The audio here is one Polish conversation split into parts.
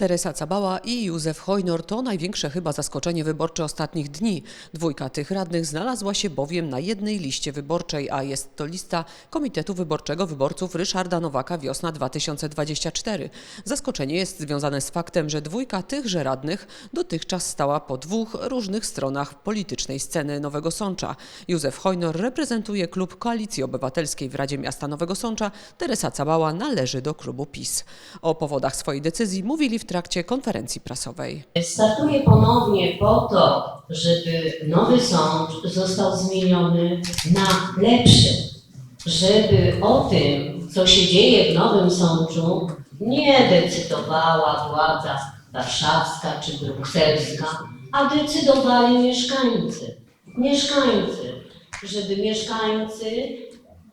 Teresa Cabała i Józef Hojnor to największe chyba zaskoczenie wyborcze ostatnich dni. Dwójka tych radnych znalazła się bowiem na jednej liście wyborczej, a jest to lista Komitetu Wyborczego Wyborców Ryszarda Nowaka Wiosna 2024. Zaskoczenie jest związane z faktem, że dwójka tychże radnych dotychczas stała po dwóch różnych stronach politycznej sceny Nowego Sącza. Józef Hojnor reprezentuje klub Koalicji Obywatelskiej w Radzie Miasta Nowego Sącza, Teresa Cabała należy do klubu PiS. O powodach swojej decyzji mówili w trakcie konferencji prasowej. Startuję ponownie po to, żeby nowy sąd został zmieniony na lepszy, żeby o tym, co się dzieje w nowym sączu, nie decydowała władza warszawska czy brukselska, a decydowali mieszkańcy. Mieszkańcy, żeby mieszkańcy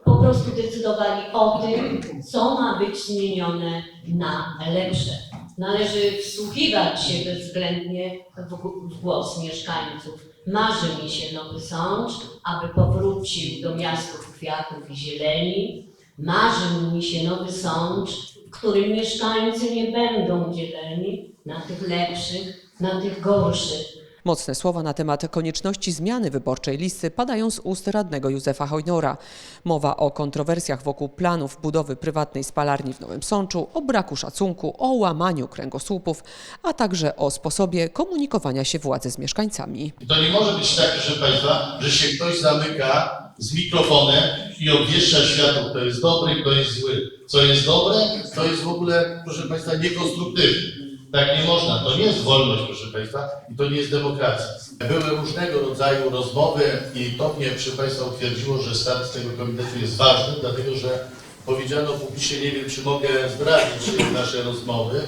po prostu decydowali o tym, co ma być zmienione na lepsze. Należy wsłuchiwać się bezwzględnie w, głos mieszkańców. Marzy mi się nowy sącz, aby powrócił do miastów kwiatów i zieleni. Marzy mi się nowy sącz, w którym mieszkańcy nie będą dzieleni na tych lepszych, na tych gorszych. Mocne słowa na temat konieczności zmiany wyborczej listy padają z ust radnego Józefa Hojnora. Mowa o kontrowersjach wokół planów budowy prywatnej spalarni w Nowym Sączu, o braku szacunku, o łamaniu kręgosłupów, a także o sposobie komunikowania się władzy z mieszkańcami. To nie może być tak, proszę Państwa, że się ktoś zamyka z mikrofonem i obwieszcza światu, kto jest dobry, kto jest zły. Co jest dobre, to jest w ogóle, proszę Państwa, niekonstruktywne. Tak nie można. To nie jest wolność, proszę Państwa, i to nie jest demokracja. Były różnego rodzaju rozmowy i to mnie, proszę Państwa, utwierdziło, że start tego komitetu jest ważny, dlatego że powiedziano publicznie, nie wiem, czy mogę zdradzić nasze rozmowy,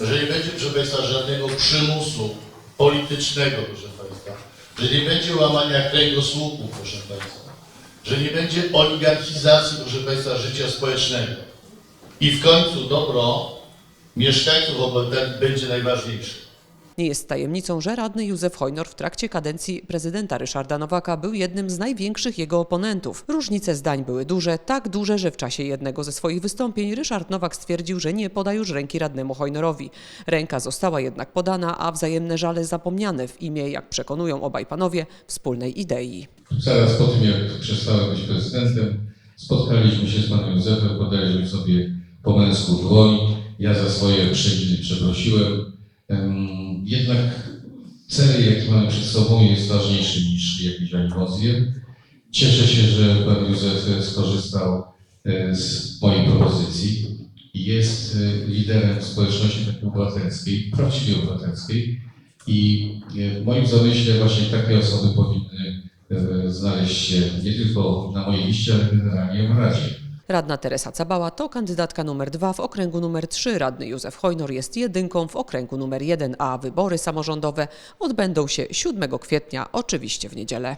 że nie będzie, proszę Państwa, żadnego przymusu politycznego, proszę Państwa, że nie będzie łamania kręgosłupu, proszę Państwa, że nie będzie oligarchizacji, proszę Państwa, życia społecznego. I w końcu dobro mieszkańców obywateli będzie najważniejsze. Nie jest tajemnicą, że radny Józef Hojnor w trakcie kadencji prezydenta Ryszarda Nowaka był jednym z największych jego oponentów. Różnice zdań były duże, tak duże, że w czasie jednego ze swoich wystąpień Ryszard Nowak stwierdził, że nie poda już ręki radnemu Hojnorowi. Ręka została jednak podana, a wzajemne żale zapomniane w imię, jak przekonują obaj panowie, wspólnej idei. Zaraz po tym, jak przestałem być prezydentem, spotkaliśmy się z panem Józefem, podaliśmy sobie po męsku dłoń. Ja za swoje przewiny przeprosiłem. Em, Jednak cel, jaki mamy przed sobą, jest ważniejszy niż jakieś animozje. Cieszę się, że pan Józef skorzystał e, z mojej propozycji jest e, liderem społeczności takiej obywatelskiej, prawdziwie obywatelskiej. I e, w moim zamyśle właśnie takie osoby powinny znaleźć się nie tylko na mojej liście, ale generalnie w Radzie. Radna Teresa Cabała to kandydatka numer dwa w okręgu numer 3. Radny Józef Hojnor jest jedynką w okręgu numer 1, a wybory samorządowe odbędą się 7 kwietnia, oczywiście w niedzielę.